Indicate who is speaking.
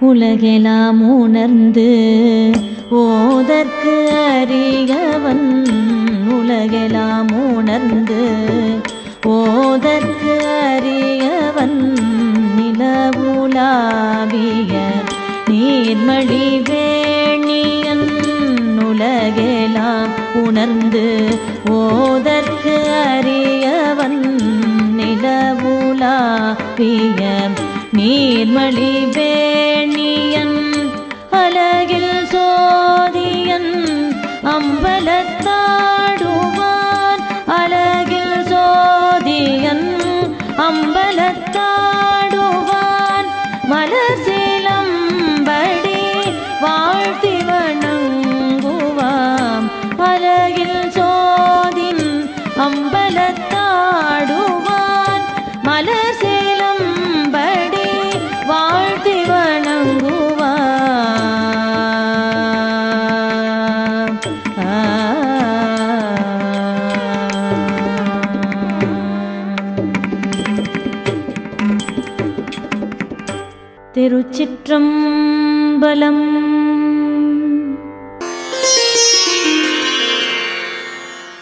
Speaker 1: உலகெலாம் உணர்ந்து ஓதற்கு அறியவன் உலகெலாம் உணர்ந்து ஓதற்கு அறியவன் நிலவுலாவிய நீர்மழி வேணியன் உலகெலாம் உணர்ந்து ஓதற்கு அறியவன் நிலவுலாவிய நீர்மழி வேணியன் அம்பலத்தாடுவான் அழகில் சோதியன் அம்பலத்தா திருச்சிற்றம்பலம்.